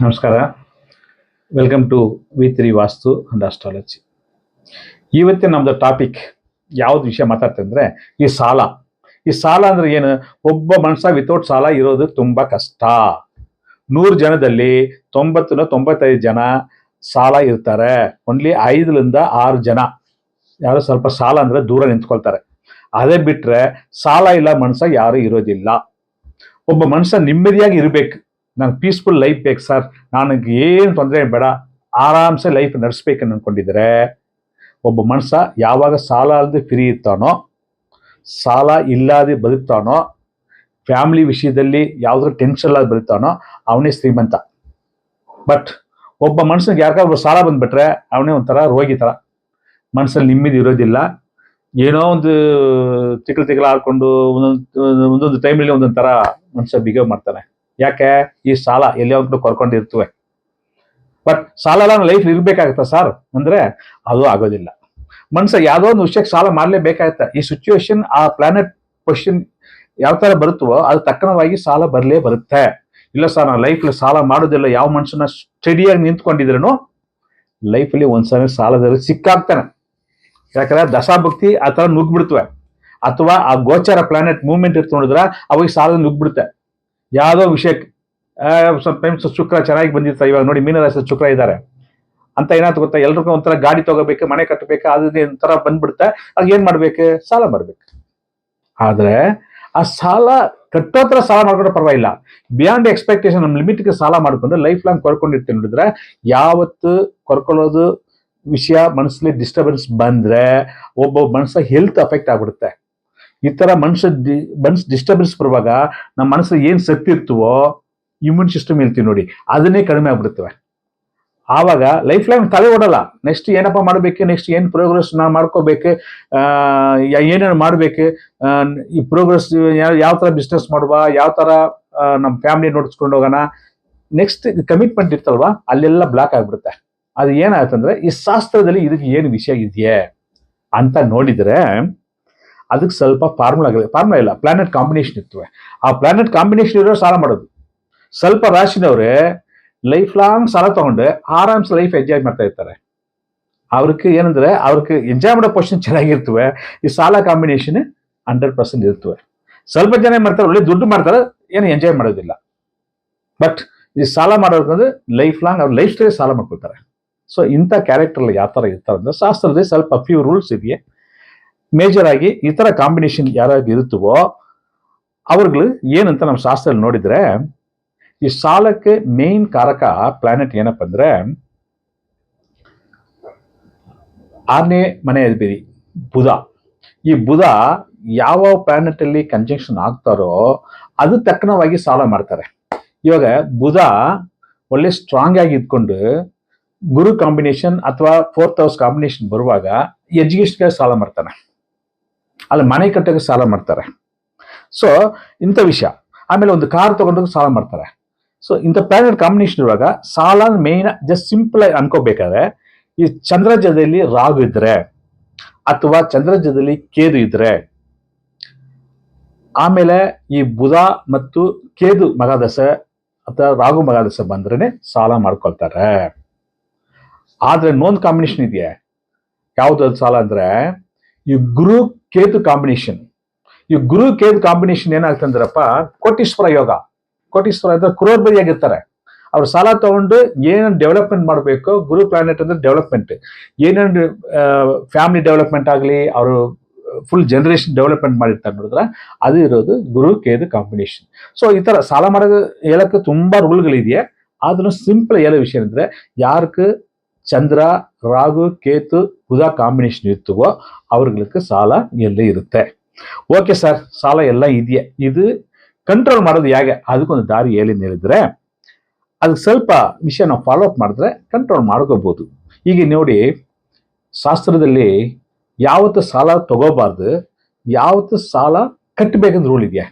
ನಮಸ್ಕಾರ. Welcome to V three Vastu and astrology ಇವತ್ತಿನ ನಮ್ಮದು ಟಾಪಿಕ್ ಯಾವ್ದು ವಿಷಯ ಮಾತಾಡ್ತಂದ್ರೆ ಈ ಸಾಲ. ಈ ಸಾಲ ಅಂದ್ರೆ ಏನು? ಒಬ್ಬ ಮನುಷ್ಯ ವಿತೌಟ್ ಸಾಲ ಇರೋದು ತುಂಬಾ ಕಷ್ಟ. ನೂರು ಜನದಲ್ಲಿ ತೊಂಬತ್ತು ತೊಂಬತ್ತೈದು ಜನ ಸಾಲ ಇರ್ತಾರೆ. ಓನ್ಲಿ ಐದರಿಂದ ಆರು ಜನ. ಯಾರು ಸ್ವಲ್ಪ ಸಾಲ ಅಂದ್ರೆ ದೂರ ನಿಂತ್ಕೊಳ್ತಾರೆ. ಅದೇ ಬಿಟ್ರೆ ಸಾಲ ಇಲ್ಲ ಮನುಷ್ಯ ಯಾರು ಇರೋದಿಲ್ಲ. ಒಬ್ಬ ಮನುಷ್ಯ ನೆಮ್ಮದಿಯಾಗಿ ಇರಬೇಕು. ನಂಗೆ ಪೀಸ್ಫುಲ್ ಲೈಫ್ ಬೇಕು ಸರ್ ನನಗೆ ಏನು ತೊಂದರೆ ಬೇಡ. ಆರಾಮ್ಸೆ ಲೈಫ್ ನಡೆಸ್ಬೇಕು ಅಂದ್ಕೊಂಡಿದ್ರೆ ಒಬ್ಬ ಮನುಷ್ಯ ಯಾವಾಗ ಸಾಲ ಅಲ್ಲದೆ ಫ್ರೀ ಇರ್ತಾನೋ, ಸಾಲ ಇಲ್ಲದೆ ಬದುಕ್ತಾನೋ ಫ್ಯಾಮಿಲಿ ವಿಷಯದಲ್ಲಿ ಯಾವುದ್ರ ಟೆನ್ಷನ್ ಇಲ್ಲದೆ ಬದುಕ್ತಾನೋ, ಅವನೇ ಶ್ರೀಮಂತ. ಬಟ್ ಒಬ್ಬ ಮನುಷ್ಯನಿಗೆ ಯಾರಿಗಾದ್ರು ಸಾಲ ಬಂದುಬಿಟ್ರೆ ಅವನೇ ಒಂಥರ ರೋಗಿ ಥರ ಮನಸ್ಸಲ್ಲಿ ನಿಮ್ಮದಿ ಇರೋದಿಲ್ಲ. ಏನೋ ಒಂದು ತಿಕ್ಕಲು ತಿಕ್ಕಲು ಆಡ್ಕೊಂಡು ಒಂದೊಂದು ಒಂದೊಂದು ಟೈಮಲ್ಲಿ ಒಂದೊಂದು ಥರ ಮನುಷ್ಯ ಬಿಹೇವ್ ಮಾಡ್ತಾನೆ. ಯಾಕೆ? ಈ ಸಾಲ ಎಲ್ಲೋ ಒಂದು ಕೊರ್ಕೊಂಡಿರ್ತವೆ? ಬಟ್ ಸಾಲ ಎಲ್ಲ ಲೈಫ್ ಇರ್ಬೇಕಾಗತ್ತಾ ಸರ್ ಅಂದ್ರೆ ಅದು ಆಗೋದಿಲ್ಲ. ಮನ್ಸ ಯಾವುದೋ ಒಂದು ವಿಷಯಕ್ಕೆ ಸಾಲ ಮಾಡಲೇಬೇಕಾಗತ್ತೆ? ಈ ಸಿಚುವೇಶನ್ ಆ ಪ್ಲಾನೆಟ್ ಕ್ವಶನ್ ಯಾವ ತರ ಬರುತ್ತೋ ಅದು ತಕ್ಕನವಾಗಿ ಸಾಲ ಬರಲೇ ಬರುತ್ತೆ. ಇಲ್ಲ ಸರ್ ನಾನು ಲೈಫಲ್ಲಿ ಸಾಲ ಮಾಡೋದಿಲ್ಲ, ಯಾವ ಮನುಷ್ಯನ ಸ್ಟಡಿಯಾಗಿ ನಿಂತ್ಕೊಂಡಿದ್ರೂ ಲೈಫಲ್ಲಿ ಒಂದ್ಸಲ ಸಾಲದಲ್ಲಿ ಸಿಕ್ಕಾಗ್ತಾನೆ. ಯಾಕಂದ್ರೆ ದಶಾಭಕ್ತಿ ಆ ಥರ ನುಗ್ಬಿಡ್ತವೆ ಅಥವಾ ಆ ಗೋಚರ ಪ್ಲಾನೆಟ್ ಮೂವ್ಮೆಂಟ್ ಇರ್ತು ನೋಡಿದ್ರೆ, ಅವಾಗ ಸಾಲ ನುಗ್ಬಿಡುತ್ತೆ ಯಾವುದೋ ವಿಷಯಕ್ಕೆ ಸ್ವಲ್ಪ ಟೈಮ್ಸ್ ಶುಕ್ರ ಚೆನ್ನಾಗಿ ಬಂದಿರ್ತಾರೆ ಇವಾಗ ನೋಡಿ ಮೀನರಾಶಿ ಶುಕ್ರ ಇದ್ದಾರೆ. ಅಂತ ಏನಾದ್ರು ಗೊತ್ತಾ? ಎಲ್ರಿಗೂ ಒಂಥರ ಗಾಡಿ ತಗೋಬೇಕು, ಮನೆ ಕಟ್ಟಬೇಕು, ಅದು ಇದು ಒಂಥರ ಬಂದ್ಬಿಡುತ್ತೆ. ಆಗ ಏನು ಮಾಡ್ಬೇಕು? ಸಾಲ ಮಾಡ್ಬೇಕು. ಆದ್ರೆ ಆ ಸಾಲ ಕಟ್ಟೋ ಥರ ಸಾಲ ಮಾಡ್ಕೊಂಡ್ರೆ ಪರವಾಗಿಲ್ಲ. ಬಿಯಾಂಡ್ ಎಕ್ಸ್ಪೆಕ್ಟೇಷನ್ ನಮ್ಮ ಲಿಮಿಟ್ಗೆ ಸಾಲ ಮಾಡ್ಕೊಂಡು ಲೈಫ್ ಲಾಂಗ್ ಕೊರ್ಕೊಂಡಿರ್ತೀವಿ ನೋಡಿದ್ರೆ, ಯಾವತ್ತು ಕೊರ್ಕೊಳ್ಳೋದು ವಿಷಯ ಮನಸ್ಸಲ್ಲಿ ಡಿಸ್ಟರ್ಬೆನ್ಸ್ ಬಂದ್ರೆ ಒಬ್ಬ ಮನಸ್ಸ ಹೆಲ್ತ್ ಅಫೆಕ್ಟ್ ಆಗ್ಬಿಡುತ್ತೆ. ಈ ತರ ಮನುಷ್ಯ ಮನ್ಸು ಡಿಸ್ಟರ್ಬೆನ್ಸ್ ಬರುವಾಗ ನಮ್ಮ ಮನಸ್ಸು ಏನು ಶಕ್ತಿ ಇರ್ತವೋ ಇಮ್ಯೂನ್ ಸಿಸ್ಟಮ್ ಇರ್ತೀವಿ ನೋಡಿ, ಅದನ್ನೇ ಕಡಿಮೆ ಆಗ್ಬಿಡ್ತವೆ ಆವಾಗ ಲೈಫ್ ಲೈನ್ ತಲೆ ಓಡಲ್ಲ. ನೆಕ್ಸ್ಟ್ ಏನಪ್ಪ ಮಾಡಬೇಕು ನೆಕ್ಸ್ಟ್ ಏನು ಪ್ರೋಗ್ರೆಸ್ ನಾನು ಮಾಡ್ಕೋಬೇಕು ಏನೇನು ಮಾಡಬೇಕು ಈ ಪ್ರೋಗ್ರೆಸ್ ಯಾವ ಥರ ಬಿಸ್ನೆಸ್ ಮಾಡುವ, ಯಾವ ಥರ ನಮ್ಮ ಫ್ಯಾಮಿಲಿ ನೋಡಿಸ್ಕೊಂಡು ಹೋಗೋಣ. ನೆಕ್ಸ್ಟ್ ಕಮಿಟ್ಮೆಂಟ್ ಇರ್ತಲ್ವಾ, ಅಲ್ಲೆಲ್ಲ ಬ್ಲಾಕ್ ಆಗ್ಬಿಡುತ್ತೆ. ಅದು ಏನಾಯ್ತಂದ್ರೆ, ಈ ಶಾಸ್ತ್ರದಲ್ಲಿ ಇದಕ್ಕೆ ಏನು ವಿಷಯ ಇದೆಯೇ ಅಂತ ನೋಡಿದ್ರೆ ಅದಕ್ಕೆ ಸ್ವಲ್ಪ ಫಾರ್ಮುಲಾ ಫಾರ್ಮುಲಾ ಇಲ್ಲ ಪ್ಲಾನೆಟ್ ಕಾಂಬಿನೇಷನ್ ಇರ್ತವೆ ಆ ಪ್ಲಾನೆಟ್ ಕಾಂಬಿನೇಷನ್ ಇರೋ ಸಾಲ ಮಾಡೋದು. ಸ್ವಲ್ಪ ರಾಶಿನವ್ರೆ ಲೈಫ್ ಲಾಂಗ್ ಸಾಲ ತಗೊಂಡು ಆರಾಮ್ಸ್ ಲೈಫ್ ಎಂಜಾಯ್ ಮಾಡ್ತಾ ಇರ್ತಾರೆ. ಅವ್ರಿಗೆ ಏನಂದ್ರೆ, ಅವ್ರಿಗೆ ಎಂಜಾಯ್ ಮಾಡೋ ಪೊಸಿಷನ್ ಚೆನ್ನಾಗಿರ್ತವೆ. ಈ ಸಾಲ ಕಾಂಬಿನೇಷನ್ ಹಂಡ್ರೆಡ್ ಪರ್ಸೆಂಟ್ ಇರ್ತವೆ. ಸ್ವಲ್ಪ ಜನ ಏನು ಮಾಡ್ತಾರೆ, ಒಳ್ಳೆ ದುಡ್ಡು ಮಾಡ್ತಾರೆ, ಏನು ಎಂಜಾಯ್ ಮಾಡೋದಿಲ್ಲ. ಬಟ್ ಈ ಸಾಲ ಮಾಡೋದಂದ್ರೆ ಲೈಫ್ ಲಾಂಗ್ ಅವ್ರ ಲೈಫ್ ಸ್ಟೈಲ್ ಸಾಲ ಮಾಡ್ಕೊಳ್ತಾರೆ. ಸೊ ಇಂಥ ಕ್ಯಾರೆಕ್ಟರ್ ಯಾವ ಥರ ಇರ್ತಾರೆ ಅಂದ್ರೆ ಶಾಸ್ತ್ರದಲ್ಲಿ ಸ್ವಲ್ಪ ಫ್ಯೂ ರೂಲ್ಸ್ ಇದೆಯೇ. ಮೇಜರ್ ಆಗಿ ಈ ಕಾಂಬಿನೇಷನ್ ಯಾರಾಗಿ ಇರುತ್ತವೋ, ಅವ್ರುಗಳು ಏನಂತ ನಮ್ಮ ಶಾಸ್ತ್ರದಲ್ಲಿ ನೋಡಿದ್ರೆ, ಈ ಸಾಲಕ್ಕೆ ಮೇನ್ ಕಾರಕ ಪ್ಲಾನೆಟ್ ಏನಪ್ಪ ಅಂದ್ರೆ, ಆರನೇ ಮನೆ ಅಧಿಪತಿ ಬುಧ. ಈ ಬುಧ ಯಾವ ಪ್ಲಾನೆಟ್ ಅಲ್ಲಿ ಕಂಜಂಕ್ಷನ್ ಆಗ್ತಾರೋ, ಅದು ತಕ್ಕನವಾಗಿ ಸಾಲ ಮಾಡ್ತಾರೆ. ಇವಾಗ ಬುಧ ಒಳ್ಳೆ ಸ್ಟ್ರಾಂಗ್ ಆಗಿ ಇದ್ಕೊಂಡು, ಗುರು ಕಾಂಬಿನೇಷನ್ ಅಥವಾ ಫೋರ್ತ್ ಹೌಸ್ ಕಾಂಬಿನೇಷನ್ ಬರುವಾಗ ಎಜುಕೇಶನ್ಗೆ ಸಾಲ ಮಾಡ್ತಾನೆ. ಅಲ್ಲಿ ಮನೆ ಕಟ್ಟೋಕೆ ಸಾಲ ಮಾಡ್ತಾರೆ. ಸೊ ಇಂಥ ವಿಷಯ. ಆಮೇಲೆ ಒಂದು ಕಾರ್ ತಗೊಂಡೋಗಿ ಸಾಲ ಮಾಡ್ತಾರೆ. ಸೊ ಇಂಥ ಪ್ಲಾನೆಟ್ ಕಾಂಬಿನೇಷನ್ ಇರುವಾಗ ಸಾಲ ಮೇನ್ ಜಸ್ಟ್ ಸಿಂಪಲ್ ಆಗಿ ಅನ್ಕೋಬೇಕಾದ್ರೆ, ಈ ಚಂದ್ರಜದಲ್ಲಿ ರಾಗು ಇದ್ರೆ ಅಥವಾ ಚಂದ್ರಜದಲ್ಲಿ ಕೇದು ಇದ್ರೆ, ಆಮೇಲೆ ಈ ಬುಧ ಮತ್ತು ಕೇದು ಮಗಾದಸ ಅಥವಾ ರಾಗು ಮಗಾದಸ ಬಂದ್ರೇನೆ ಸಾಲ ಮಾಡ್ಕೊಳ್ತಾರೆ. ಆದ್ರೆ ಇನ್ನೊಂದು ಕಾಂಬಿನೇಷನ್ ಇದೆಯಾ? ಯಾವ್ದು ಸಾಲ ಅಂದ್ರೆ, ಈ ಗುರು ಕೇತು ಕಾಂಬಿನೇಷನ್. ಈ ಗುರು ಕೇತು ಕಾಂಬಿನೇಷನ್ ಏನಾಗ್ತಂದ್ರಪ್ಪ ಕೋಟೀಶ್ವರ ಯೋಗ. ಕೋಟೀಶ್ವರ ಅಂದ್ರೆ ಕ್ರೋರ್ಬರಿ ಇರ್ತಾರೆ ಅವ್ರು ಸಾಲ ತಗೊಂಡು ಏನೇನು ಡೆವಲಪ್ಮೆಂಟ್ ಮಾಡಬೇಕು, ಗುರು ಪ್ಲಾನೆಟ್ ಅಂದ್ರೆ ಡೆವಲಪ್ಮೆಂಟ್ ಏನೇನು ಫ್ಯಾಮಿಲಿ ಡೆವಲಪ್ಮೆಂಟ್ ಆಗಲಿ, ಅವರು ಫುಲ್ ಜನರೇಷನ್ ಡೆವಲಪ್ಮೆಂಟ್ ಮಾಡಿರ್ತಾರೆ ನೋಡಿದ್ರೆ ಅದು ಇರೋದು ಗುರು ಕೇದು ಕಾಂಬಿನೇಷನ್. ಸೊ ಈ ಥರ ಸಾಲ ಮಾಡೋದು ಹೇಳೋಕ್ಕೆ ತುಂಬ ರೂಲ್ಗಳಿದೆಯಾ ಆದ್ರೂ ಸಿಂಪಲ್ ಹೇಳೋ ವಿಷಯ ಅಂದರೆ ಯಾರಕ್ಕೆ ಚಂದ್ರ ರಾಗು ಕೇತು, ಬುಧ ಕಾಂಬಿನೇಷನ್ ಇರ್ತವೋ ಅವ್ರಗಳಿಗೆ ಸಾಲ ಎಲ್ಲ ಇರುತ್ತೆ. ಓಕೆ ಸರ್ ಸಾಲ ಎಲ್ಲ ಇದೆಯಾ. ಇದು ಕಂಟ್ರೋಲ್ ಮಾಡೋದು ಹೇಗೆ? ಅದಕ್ಕೊಂದು ದಾರಿ ಹೇಳಿ ಹೇಳಿದ್ರೆ, ಅದಕ್ಕೆ ಸ್ವಲ್ಪ ವಿಷಯ ನಾವು ಫಾಲೋ ಅಪ್ ಮಾಡಿದ್ರೆ ಕಂಟ್ರೋಲ್ ಮಾಡ್ಕೋಬಹುದು ಈಗ ನೋಡಿ, ಶಾಸ್ತ್ರದಲ್ಲಿ ಯಾವತ್ತು ಸಾಲ ತಗೋಬಾರ್ದು, ಯಾವತ್ತು ಸಾಲ ಕಟ್ಟಬೇಕಂತ ರೂಲ್ ಇದೆಯಾ?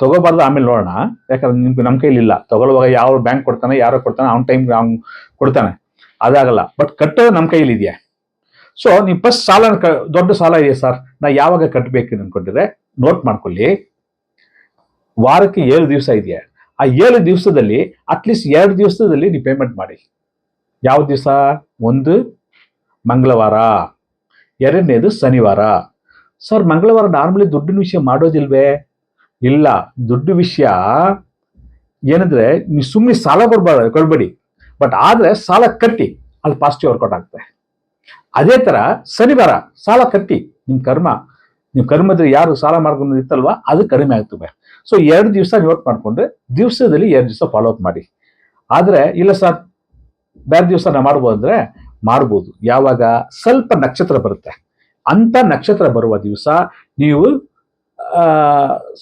ತಗೋಬಾರ್ದು ಆಮೇಲೆ ನೋಡೋಣ. ಯಾಕಂದ್ರೆ ನಿಮ್ಗೆ ನಮ್ಮ ಕೈಲಿ ಇಲ್ಲ ತಗೊಳ್ಳುವಾಗ ಯಾವ ಬ್ಯಾಂಕ್ ಕೊಡ್ತಾನೆ, ಯಾರೋ ಕೊಡ್ತಾನೆ, ಅವ್ನ ಟೈಮ್ ಅವ್ನು ಕೊಡ್ತಾನೆ. ಅದಾಗಲ್ಲ. ಬಟ್ ಕಟ್ಟೋದು ನಮ್ಮ ಕೈಯಲ್ಲಿ ಇದೆಯಾ ಸೊ ನೀವು ಫಸ್ಟ್ ಸಾಲ ದೊಡ್ಡ ಸಾಲ ಇದೆ ಸರ್ ನಾ ಯಾವಾಗ ಕಟ್ಟಬೇಕು ಅನ್ಕೊಂಡಿದ್ರೆ ನೋಟ್ ಮಾಡ್ಕೊಳ್ಳಿ. ವಾರಕ್ಕೆ ಏಳು ದಿವಸ ಇದೆಯಾ? ಆ ಏಳು ದಿವಸದಲ್ಲಿ ಅಟ್ಲೀಸ್ಟ್ ಎರಡು ದಿವಸದಲ್ಲಿ ನೀವು ಪೇಮೆಂಟ್ ಮಾಡಿ. ಯಾವ ದಿವಸ? ಒಂದು ಮಂಗಳವಾರ. ಎರಡನೇದು ಶನಿವಾರ. ಸರ್ ಮಂಗಳವಾರ ನಾರ್ಮಲಿ ದುಡ್ಡಿನ ವಿಷಯ ಮಾಡೋದಿಲ್ವೇ? ಇಲ್ಲ. ದುಡ್ಡು ವಿಷಯ ಏನಂದ್ರೆ, ನೀವು ಸುಮ್ಮನೆ ಸಾಲ ಕೊಡ್ಬಾರ್ದು, ಕೊಡ್ಬೇಡಿ. ಬಟ್ ಆದರೆ ಸಾಲ ಕಟ್ಟಿ ಅಲ್ಲಿ ಪಾಸಿಟಿವ್ ವರ್ಕೌಟ್ ಆಗುತ್ತೆ ಅದೇ ತರ ಶನಿವಾರ ಸಾಲ ಕಟ್ಟಿ. ನಿಮ್ಮ ಕರ್ಮ ನೀವು ಕರ್ಮದಲ್ಲಿ ಯಾರು ಸಾಲ ಮಾಡ್ಕೊಂಡು ಇತ್ತಲ್ವಾ? ಅದು ಕಡಿಮೆ ಆಗ್ತವೆ ಸೊ ಎರಡು ದಿವಸ ನೋಟ್ ಮಾಡ್ಕೊಂಡ್ರೆ ದಿವಸದಲ್ಲಿ ಎರಡು ದಿವಸ ಫಾಲೋ ಅಪ್ ಮಾಡಿ. ಆದ್ರೆ, ಇಲ್ಲ ಸರ್ ಬೇರೆ ದಿವಸ ನಾ ಮಾಡ್ಬೋದು ಅಂದ್ರೆ ಮಾಡ್ಬೋದು. ಯಾವಾಗ? ಸ್ವಲ್ಪ ನಕ್ಷತ್ರ ಬರುತ್ತೆ. ಅಂತ ನಕ್ಷತ್ರ ಬರುವ ದಿವಸ ನೀವು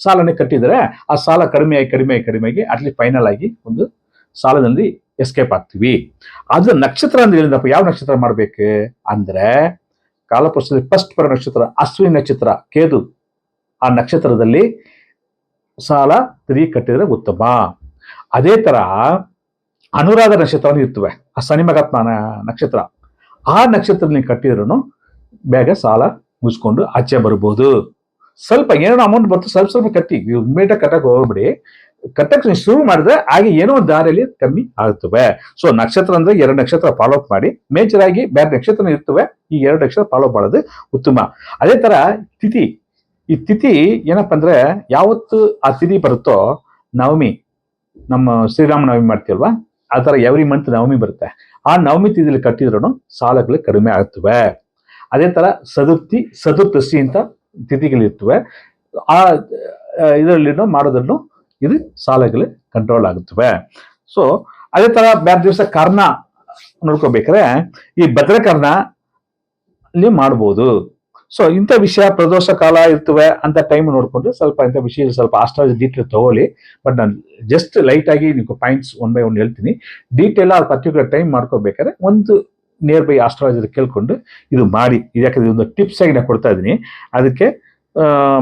ಸಾಲನೇ ಕಟ್ಟಿದರೆ ಆ ಸಾಲ ಕಡಿಮೆ ಕಡಿಮೆ ಆಗಿ ಕಡಿಮೆ ಆಗಿ, ಅಟ್ಲಿ ಫೈನಲ್ ಆಗಿ ಒಂದು ಸಾಲದಲ್ಲಿ ಎಸ್ಕೇಪ್ ಆಗ್ತೀವಿ. ಅದು ನಕ್ಷತ್ರ ಅಂದ್ರೆ ಯಾವ ನಕ್ಷತ್ರ ಮಾಡ್ಬೇಕು ಅಂದ್ರೆ ಕಾಲಪುರುಷದಲ್ಲಿ ಫಸ್ಟ್ ಬರೋ ನಕ್ಷತ್ರ, ಅಶ್ವಿನಿ ನಕ್ಷತ್ರ, ಕೇದು. ಆ ನಕ್ಷತ್ರದಲ್ಲಿ ಸಾಲ ತಿರುಗಿ ಕಟ್ಟಿದ್ರೆ ಉತ್ತಮ. ಅದೇ ತರ ಅನುರಾಧ ನಕ್ಷತ್ರ ಇರ್ತವೆ. ಆ ಶನಿ ಮಹಾತ್ಮ ನಕ್ಷತ್ರ. ಆ ನಕ್ಷತ್ರದಲ್ಲಿ ಕಟ್ಟಿದ್ರು ಬೇಗ ಸಾಲ ಮುಗಿಸ್ಕೊಂಡು ಆಚೆ ಬರ್ಬೋದು ಸ್ವಲ್ಪ ಏನೋ ಅಮೌಂಟ್ ಬರ್ತದೆ ಸ್ವಲ್ಪ ಸ್ವಲ್ಪ ಕಟ್ಟಿ. ಇಮ್ಮಿಡಿಯೇಟ್ ಕಟ್ಟಕ್ಕೆ ಹೋಗ್ಬಿಡಿ. ಕಟ್ಟಕ್ಕೆ ಶುರು ಮಾಡಿದ್ರೆ ಹಾಗೆ ಏನೋ ದಾರಿಯಲ್ಲಿ ಕಮ್ಮಿ ಆಗ್ತವೆ ಸೊ ನಕ್ಷತ್ರ ಅಂದ್ರೆ ಎರಡು ನಕ್ಷತ್ರ ಫಾಲೋ ಅಪ್ ಮಾಡಿ ಮೇಜರ್ ಆಗಿ ಬೇರೆ ನಕ್ಷತ್ರ ಇರ್ತವೆ, ಈ ಎರಡು ನಕ್ಷತ್ರ ಫಾಲೋ ಮಾಡೋದು ಉತ್ತಮ. ಅದೇ ತರ ತಿಥಿ, ಈ ತಿಥಿ ಏನಪ್ಪ ಅಂದ್ರೆ ಯಾವತ್ತು ಆ ತಿಥಿ ಬರುತ್ತೋ ನವಮಿ, ನಮ್ಮ ಶ್ರೀರಾಮ ನವಮಿ ಮಾಡ್ತೀವಲ್ವಾ, ಆ ಥರ ಎವ್ರಿ ಮಂತ್ ನವಮಿ ಬರುತ್ತೆ. ಆ ನವಮಿ ತಿಥಿಲಿ ಕಟ್ಟಿದ್ರು ಸಾಲಗಳು ಕಡಿಮೆ ಆಗ್ತವೆ ಅದೇ ತರ ಸದುರ್ತಿ ಚತುರ್ದಶಿ ಅಂತ ತಿಥಿಗಳಿರ್ತವೆ. ಆ ಇದರಲ್ಲಿ ಮಾಡೋದ್ರನ್ನು ಇದು ಸಾಲಗಳು ಕಂಟ್ರೋಲ್ ಆಗುತ್ತವೆ. ಸೊ ಅದೇ ತರ ಬೇರೆ ದಿವಸ ಕರ್ಣ ನೋಡ್ಕೋಬೇಕಾದ್ರೆ ಈ ಭದ್ರಕರ್ಣ ಅಲ್ಲಿ ಮಾಡ್ಬೋದು. ಸೊ ಇಂಥ ವಿಷಯ ಪ್ರದೋಷ ಕಾಲ ಇರ್ತವೆ ಅಂತ ಟೈಮ್ ನೋಡ್ಕೊಂಡು ಸ್ವಲ್ಪ ಇಂಥ ವಿಷಯ ಸ್ವಲ್ಪ ಆಸ್ಟ್ರಾಲಜಿ ಡೀಟೇಲ್ ತಗೊಳ್ಳಿ. ಬಟ್ ನಾನು ಜಸ್ಟ್ ಲೈಟ್ ಆಗಿ ನಿಮ್ಗೆ ಪಾಯಿಂಟ್ಸ್ ಒನ್ ಬೈ ಒನ್ ಹೇಳ್ತೀನಿ. ಡೀಟೇಲ್ ಆ ಪರ್ಟಿಕ್ಯುಲರ್ ಟೈಮ್ ಮಾಡ್ಕೋಬೇಕಾದ್ರೆ ಒಂದು ನಿಯರ್ ಬೈ ಆಸ್ಟ್ರಾಲಜಿ ಕೇಳ್ಕೊಂಡು ಇದು ಮಾಡಿ. ಯಾಕಂದ್ರೆ ಇದೊಂದು ಟಿಪ್ಸ್ ಆಗಿ ನಾನು ಕೊಡ್ತಾ ಇದ್ದೀನಿ. ಅದಕ್ಕೆ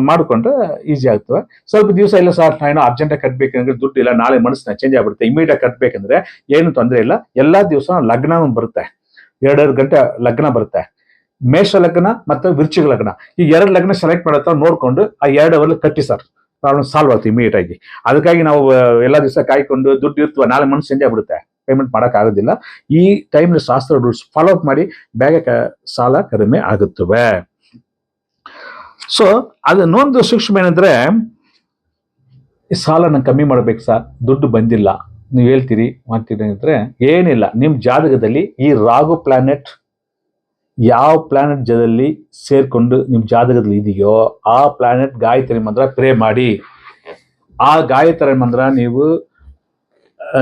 ಮಾಡ್ಕೊಂಡ್ರೆ ಈಸಿ ಆಗ್ತವೆ ಸ್ವಲ್ಪ ದಿವಸ ಇಲ್ಲ ಸರ್, ನಾನು ಅರ್ಜೆಂಟಾಗಿ ಕಟ್ಟಬೇಕಂದ್ರೆ ದುಡ್ಡು ಇಲ್ಲ, ನಾಳೆ ಮನಸ್ಸಿನ ಚೇಂಜ್ ಆಗ್ಬಿಡುತ್ತೆ. ಇಮಿಡಿಯೇಟ್ ಕಟ್ಟಬೇಕಂದ್ರೆ ಏನು ತೊಂದರೆ ಇಲ್ಲ. ಎಲ್ಲ ದಿವಸ ಲಗ್ನ ಬರುತ್ತೆ. ಎರಡೆರಡು ಗಂಟೆ ಲಗ್ನ ಬರುತ್ತೆ. ಮೇಷ ಲಗ್ನ ಮತ್ತು ವೃಶ್ಚಿಕ ಲಗ್ನ. ಈ ಎರಡು ಲಗ್ನ ಸೆಲೆಕ್ಟ್ ಮಾಡತ್ತ ನೋಡ್ಕೊಂಡು ಆ ಎರಡು ಅವರ್ಲಿ ಕಟ್ಟಿ ಸರ್. ಪ್ರಾಬ್ಲಮ್ ಸಾಲ್ವ್ ಆಗುತ್ತೆ ಇಮಿಡಿಯೇಟ್ ಆಗಿ. ಅದಕ್ಕಾಗಿ ನಾವು ಎಲ್ಲ ದಿವಸ ಕಾಯ್ಕೊಂಡು ದುಡ್ಡು ಇರ್ತವೆ, ನಾಳೆ ಮನಸ್ಸು ಚೇಂಜ್ ಆಗ್ಬಿಡುತ್ತೆ. ಪೇಮೆಂಟ್ ಮಾಡೋಕ್ಕಾಗೋದಿಲ್ಲ ಈ ಟೈಮ್ ಶಾಸ್ತ್ರ ರೂಲ್ಸ್ ಫಾಲೋ ಅಪ್ ಮಾಡಿ, ಬೇಗ ಸಾಲ ಕಡಿಮೆ ಆಗುತ್ತವೆ. ಸೊ ಅದು ಇನ್ನೊಂದು ಸೂಕ್ಷ್ಮ ಏನಂದ್ರೆ ಸಾಲನ ಕಮ್ಮಿ ಮಾಡ್ಬೇಕು ಸರ್, ದುಡ್ಡು ಬಂದಿಲ್ಲ. ನೀವು ಹೇಳ್ತೀರಿ, ಮಾಡ್ತೀರಿ ಅಂದರೆ ಏನಿಲ್ಲ. ನಿಮ್ಮ ಜಾತಕದಲ್ಲಿ ಈ ರಾಗು ಪ್ಲಾನೆಟ್ ಯಾವ ಪ್ಲಾನೆಟ್ ಜದಲ್ಲಿ ಸೇರಿಕೊಂಡು ನಿಮ್ಮ ಜಾತಕದಲ್ಲಿ ಇದೆಯೋ, ಆ ಪ್ಲಾನೆಟ್ ಗಾಯತ್ರಿ ಮಂತ್ರ ಪ್ರೇ ಮಾಡಿ. ಆ ಗಾಯತ್ರಿ ಮಂತ್ರ ನೀವು ಆ,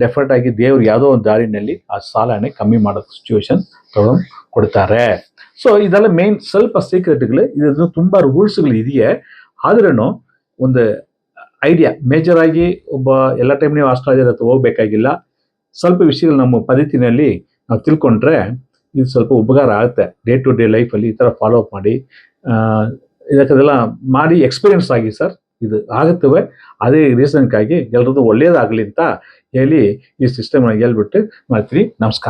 ಡೆಫರ್ಟ್ ಆಗಿ ದೇವ್ರು ಯಾವುದೋ ಒಂದು ದಾರಿನಲ್ಲಿ ಆ ಸಾಲನೆ ಕಮ್ಮಿ ಮಾಡೋ ಸಿಚುವೇಶನ್ ತಗೊಂಡು ಕೊಡ್ತಾರೆ. ಸೊ ಇದೆಲ್ಲ ಮೇನ್ ಸ್ವಲ್ಪ ಸೀಕ್ರೆಟ್ಗಳು ಇದನ್ನು ತುಂಬ ರೂಲ್ಸ್ಗಳು ಇದೆಯೇ. ಆದ್ರೂ ಒಂದು ಐಡಿಯಾ ಮೇಜರ್ ಆಗಿ ಒಬ್ಬ ಎಲ್ಲ ಟೈಮ್ ನೀವು ಆಸ್ಟ್ರಾಲಜರ್ ಹತ್ರ ಹೋಗ್ಬೇಕಾಗಿಲ್ಲ. ಸ್ವಲ್ಪ ವಿಷಯಗಳು ನಮ್ಮ ಪದ್ಧತಿನಲ್ಲಿ ನಾವು ತಿಳ್ಕೊಂಡ್ರೆ ಇದು ಸ್ವಲ್ಪ ಉಪಕಾರ ಆಗುತ್ತೆ. ಡೇ ಟು ಡೇ ಲೈಫಲ್ಲಿ ಈ ಥರ ಫಾಲೋ ಅಪ್ ಮಾಡಿ ಇದಕ್ಕೆಲ್ಲ ಮಾಡಿ ಎಕ್ಸ್ಪೀರಿಯನ್ಸ್ ಆಗಿ ಸರ್. ಇದು ಆಗುತ್ತವೆ. ಅದೇ ರೀಸನ್ಗಾಗಿ ಎಲ್ರದ್ದು ಒಳ್ಳೆಯದಾಗಲಿ ಅಂತ ಹೇಳಿ ಈ ಸಿಸ್ಟಮ್ ಹೇಳ್ಬಿಟ್ಟು ಮಾಡ್ತೀವಿ ನಮಸ್ಕಾರ.